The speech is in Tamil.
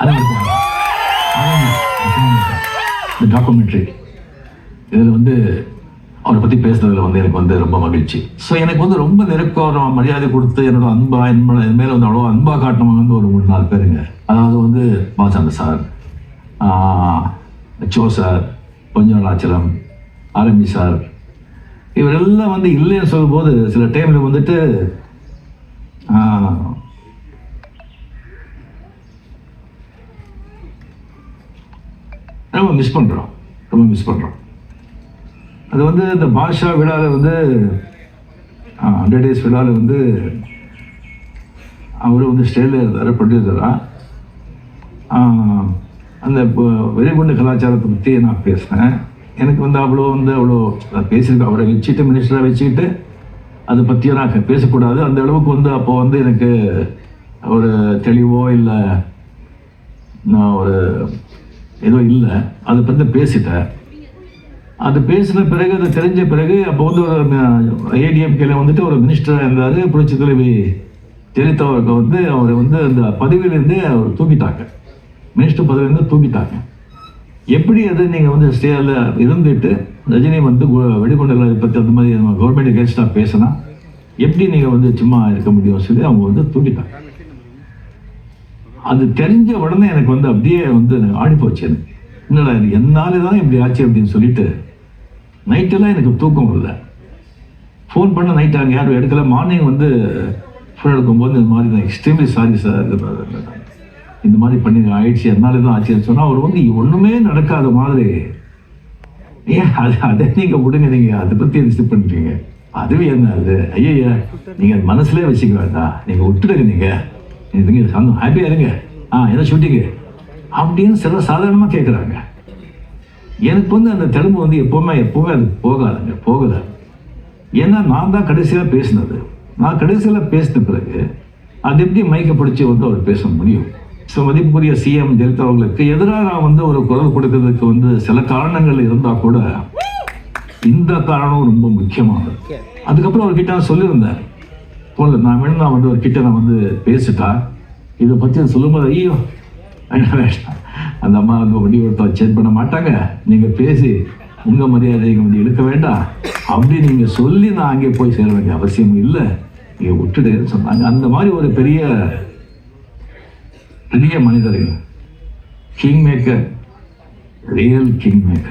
அதான் இந்த டாக்குமெண்ட்ரி இதில் வந்து அவரை பற்றி பேசுனதில் வந்து எனக்கு வந்து ரொம்ப மகிழ்ச்சி. ஸோ எனக்கு வந்து ரொம்ப நெருக்கம் மரியாதை கொடுத்து என்னோட அன்பா என் என் மேலே வந்து அவ்வளோ அன்பா காட்டினவங்க வந்து ஒரு மூணு நாலு பேருங்க. அதாவது வந்து பாசாந்த சார் சோ சார் பொஞ்சலாச்சலம் ஆரம்பி சார். இவரெல்லாம் வந்து இல்லைன்னு சொல்லும்போது சில டைமில் வந்துட்டு ரொம்ப மிஸ் பண்ணுறோம் ரொம்ப மிஸ் பண்ணுறோம் அது வந்து இந்த பாஷா விழாவில் வந்து ஹண்ட்ரட் டேஸ் விழாவில் வந்து அவர் வந்து ஸ்டேஜில் இருந்தார் ப்ரொடியூசராக அந்த இப்போ வெறிகுண்டு கலாச்சாரத்தை பற்றி நான் பேசினேன் எனக்கு வந்து அவ்வளோ வந்து அவ்வளோ நான் பேசியிருக்கேன். அவரை வச்சுட்டு மினிஸ்டராக வச்சுக்கிட்டு அதை பற்றியும் நான் பேசக்கூடாது. அந்த அளவுக்கு வந்து அப்போ வந்து எனக்கு ஒரு தெளிவோ இல்லை நான் ஒரு ஏதோ இல்லை. அதை பற்றி பேசிட்டேன். அது பேசின பிறகு அதை தெரிஞ்ச பிறகு அப்போ வந்து ஒரு ஏடிஎம்கேல வந்துட்டு ஒரு மினிஸ்டராக இருந்தார் புரட்சி தலைவி ஜெயலலிதா அவருக்கு வந்து அவர் வந்து அந்த பதவியிலேருந்து அவர் தூக்கிட்டாங்க. மினிஸ்டர் பதவியிலேருந்து தூக்கிட்டாங்க. எப்படி அது நீங்கள் வந்து ஸ்டேயில் இருந்துட்டு ரஜினி வந்து வெடிகுண்டர்களை வெடிகுண்டுகளை பற்றி அந்த மாதிரி கவர்மெண்ட் கேஸ்டாக பேசினா எப்படி நீங்கள் வந்து சும்மா இருக்க முடியும் சொல்லி அவங்க வந்து தூக்கிட்டாங்க. அது தெரிஞ்ச உடனே எனக்கு வந்து அப்படியே வந்து ஆடி போச்சு எனக்கு. என்னடா இது என்னால தான் இப்படி ஆச்சு அப்படின்னு சொல்லிட்டு நைட்டெல்லாம் எனக்கு தூக்கம் இல்லை ஃபோன் பண்ண நைட் அங்கே யாரும் எடுக்கல. மார்னிங் வந்து ஃபோன் எடுக்கும்போது இந்த மாதிரி தான் எக்ஸ்ட்ரீம்லி சாரி சார் இந்த மாதிரி பண்ணி ஆயிடுச்சு என்னால தான் ஆச்சுன்னு சொன்னால் அவர் வந்து ஒன்றுமே நடக்காத மாதிரி. ஏன் அது அதை நீங்கள் விடுங்க நீங்கள் அதை பற்றி ரிசீவ் பண்ணுறீங்க அதுவே என்ன அது? ஐயா நீங்கள் மனசுலேயே வச்சுக்க வேண்டாம். நீங்கள் விட்டுடுங்க நீங்கள் இதுங்க சந்தோம் ஹாப்பியாக இருங்க. ஆ என்ன ஷூட்டிங்கு அப்படின்னு சில சாதாரணமாக கேட்குறாங்க எனக்கு வந்து அந்த தெலுங்கு வந்து எப்போவுமே எப்போவுமே அது போகாதுங்க போகலை. ஏன்னா நான் தான் கடைசியாக பேசினது. நான் கடைசியில் பேசின பிறகு அது எப்படி மைக்கை பிடிச்சி வந்து அவர் பேச முடியும்? ஸோ மதிப்புக்குரிய சிஎம் ஜெயலலிதா அவர்களுக்கு எதிராக நான் வந்து ஒரு குரல் கொடுக்கறதுக்கு வந்து சில காரணங்கள் இருந்தால் கூட இந்த காரணம் ரொம்ப முக்கியமானது. அதுக்கப்புறம் அவர்கிட்ட நான் சொல்லியிருந்தேன். போல நான் வேணும் நான் வந்து கிட்ட நான் வந்து பேசிட்டா இதை பற்றி சொல்லும்போது ஐயோ வேண்டாம், அந்த அம்மா வந்து வண்டி ஒருத்தா சேஞ்ச் பண்ண மாட்டாங்க. நீங்கள் பேசி உங்கள் மரியாதை இங்கே வந்து எடுக்க வேண்டாம். அப்படி நீங்கள் சொல்லி நான் அங்கே போய் சேர வேண்டிய அவசியம் இல்லை. நீங்கள் விட்டுடுன்னு சொன்னாங்க. அந்த மாதிரி ஒரு பெரிய பெரிய மனிதர்கள். King maker real king maker